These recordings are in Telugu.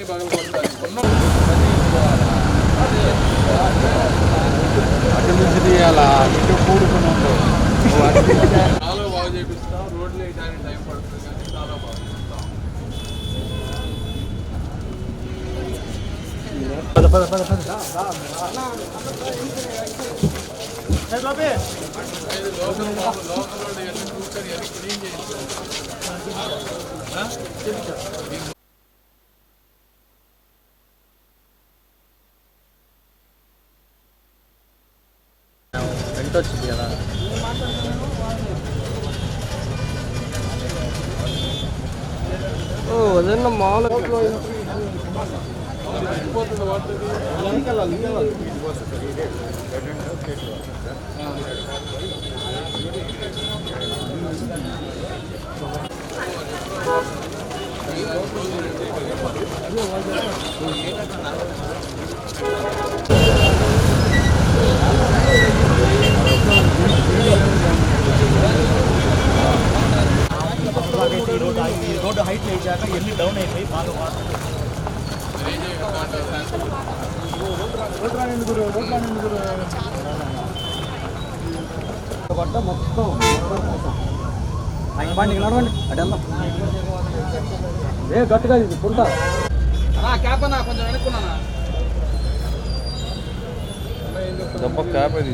అన్ని కొట్టాలి. ఉన్న అటు నుంచి తీయాలా? ఇటు కూడుకుని ఉండవు చాలా బాగా చేపిస్తాం. రోడ్లు వేయడానికి టైం పడుతుంది కానీ చాలా బాగా చేస్తాం ఐదు లోకల్ వాళ్ళు లోకల్ అన్ని క్లీన్ చేయించాలి వచ్చింది కదా. ఓ అదన్న మామూలుగా వెళ్ళిపోతుంది వాటర్ రోడ్డు హైట్ వేసాక ఎన్ని డౌన్ అయిపోయి బాగా పడ్డ మొత్తం బండి నడవండి వెళ్దాం. ఏ గట్టిగా ఇది పుంటా క్యాప్ అన్నా కొంచెం వెనుక్కున్నా క్యాప్ అది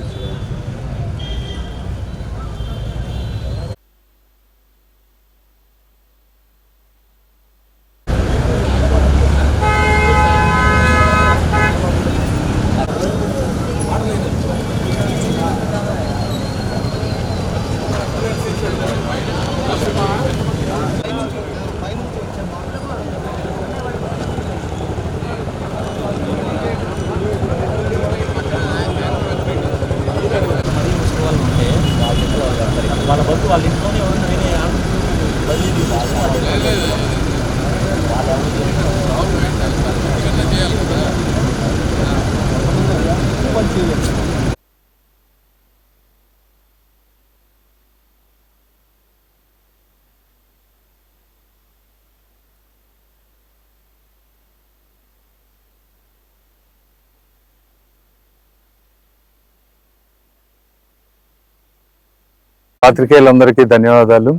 పాత్రికేయులందరికీ ధన్యవాదాలు.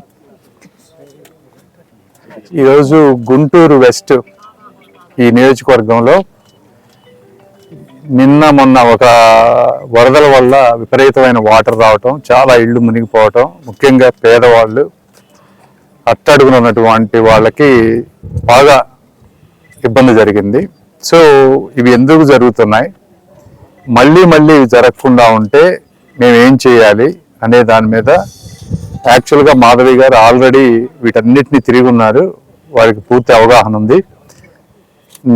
ఈరోజు గుంటూరు వెస్ట్ ఈ నియోజకవర్గంలో నిన్న మొన్న ఒక వరదల వల్ల విపరీతమైన వాటర్ రావటం చాలా ఇళ్ళు మునిగిపోవటం ముఖ్యంగా పేదవాళ్ళు అట్టడుగున ఉన్నటువంటి వాళ్ళకి బాగా ఇబ్బంది జరిగింది. సో ఇవి ఎందుకు జరుగుతున్నాయి? మళ్ళీ మళ్ళీ జరగకుండా ఉంటే మేము ఏం చేయాలి? అనే దాని మీద యాక్చువల్గా మాధవి గారు ఆల్రెడీ వీటన్నిటిని తిరిగి ఉన్నారు. వారికి పూర్తి అవగాహన ఉంది.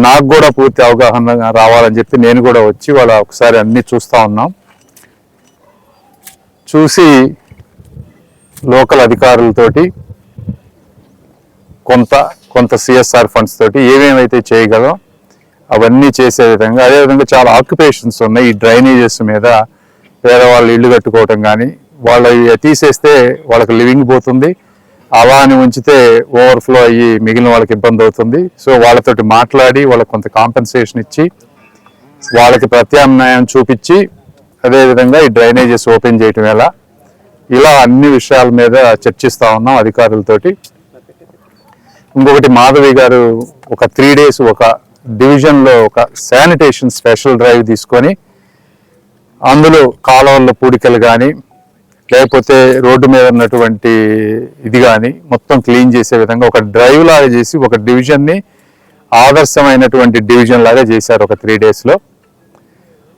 నాకు కూడా పూర్తి అవగాహన రావాలని చెప్పి నేను కూడా వచ్చి వాళ్ళ ఒకసారి అన్నీ చూస్తూ ఉన్నాం. చూసి లోకల్ అధికారులతోటి కొంత కొంత సిఎస్ఆర్ ఫండ్స్ తోటి ఏమేమైతే చేయగలం అవన్నీ చేసే విధంగా అదేవిధంగా చాలా ఆక్యుపేషన్స్ ఉన్నాయి. ఈ డ్రైనేజెస్ మీద పేదవాళ్ళు ఇల్లు కట్టుకోవటం కానీ వాళ్ళ తీసేస్తే వాళ్ళకి లివింగ్ పోతుంది. అలా అని ఉంచితే ఓవర్ఫ్లో అయ్యి మిగిలిన వాళ్ళకి ఇబ్బంది అవుతుంది. సో వాళ్ళతోటి మాట్లాడి వాళ్ళకి కొంత కాంపెన్సేషన్ ఇచ్చి వాళ్ళకి ప్రత్యామ్నాయం చూపించి అదేవిధంగా ఈ డ్రైనేజెస్ ఓపెన్ చేయటం ఎలా? ఇలా అన్ని విషయాల మీద చర్చిస్తూ ఉన్నాం అధికారులతోటి. ఇంకొకటి మాధవి గారు ఒక త్రీ డేస్ ఒక డివిజన్లో ఒక శానిటేషన్ స్పెషల్ డ్రైవ్ తీసుకొని అందులో కాలువల్లో పూడికలు కానీ లేకపోతే రోడ్డు మీద ఉన్నటువంటి ఇది కానీ మొత్తం క్లీన్ చేసే విధంగా ఒక డ్రైవ్ లాగా చేసి ఒక డివిజన్ని ఆదర్శమైనటువంటి డివిజన్ లాగా చేశారు ఒక త్రీ డేస్లో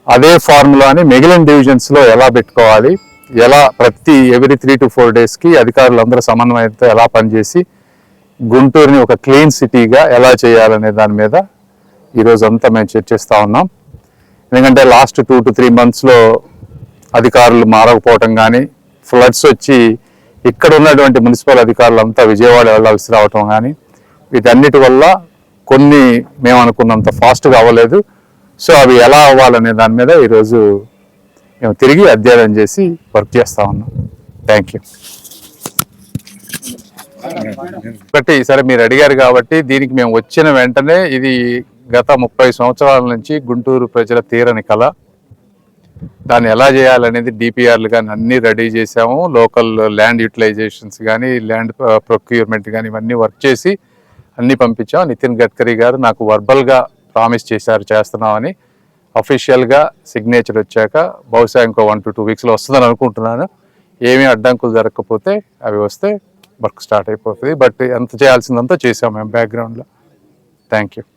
అదే ఫార్ములాని మిగిలిన డివిజన్స్లో ఎలా పెట్టుకోవాలి ఎలా ప్రతి ఎవ్రీ త్రీ టు ఫోర్ డేస్కి అధికారులందరూ సమన్వయంతో ఎలా పనిచేసి గుంటూరుని ఒక క్లీన్ సిటీగా ఎలా చేయాలనే దాని మీద ఈరోజు అంతా మేము చర్చిస్తూ ఉన్నాం. ఎందుకంటే లాస్ట్ టూ టు త్రీ మంత్స్లో అధికారులు మారకపోవటం కానీ ఫ్లడ్స్ వచ్చి ఇక్కడ ఉన్నటువంటి మున్సిపల్ అధికారులు అంతా విజయవాడ వెళ్ళాల్సి రావటం కానీ వీటన్నిటి వల్ల కొన్ని మేము అనుకున్నంత ఫాస్ట్గా అవ్వలేదు. సో అవి ఎలా అవ్వాలనే దాని మీద ఈరోజు మేము తిరిగి అధ్యయనం చేసి వర్క్ చేస్తా ఉన్నాం. థ్యాంక్ యూ ఒకటి సరే మీరు అడిగారు కాబట్టి దీనికి మేము వచ్చిన వెంటనే ఇది గత ముప్పై సంవత్సరాల నుంచి గుంటూరు ప్రజల తీరని కళ దాన్ని ఎలా చేయాలనేది డిపిఆర్లు కానీ అన్నీ రెడీ చేసాము లోకల్ ల్యాండ్ యూటిలైజేషన్స్ కానీ ల్యాండ్ ప్రొక్యూర్మెంట్ కానీ ఇవన్నీ వర్క్ చేసి అన్నీ పంపించాం. నితిన్ గడ్కరీ గారు నాకు వర్బల్గా ప్రామిస్ చేశారు చేస్తున్నామని. అఫీషియల్గా సిగ్నేచర్ వచ్చాక బహుశా ఇంకో వన్ టు టూ వీక్స్లో వస్తుందని అనుకుంటున్నాను. ఏమీ అడ్డంకులు జరగకపోతే అవి వస్తే వర్క్ స్టార్ట్ అయిపోతుంది. బట్ ఎంత చేయాల్సిందంతా చేసాం మేము బ్యాక్గ్రౌండ్లో థ్యాంక్ యూ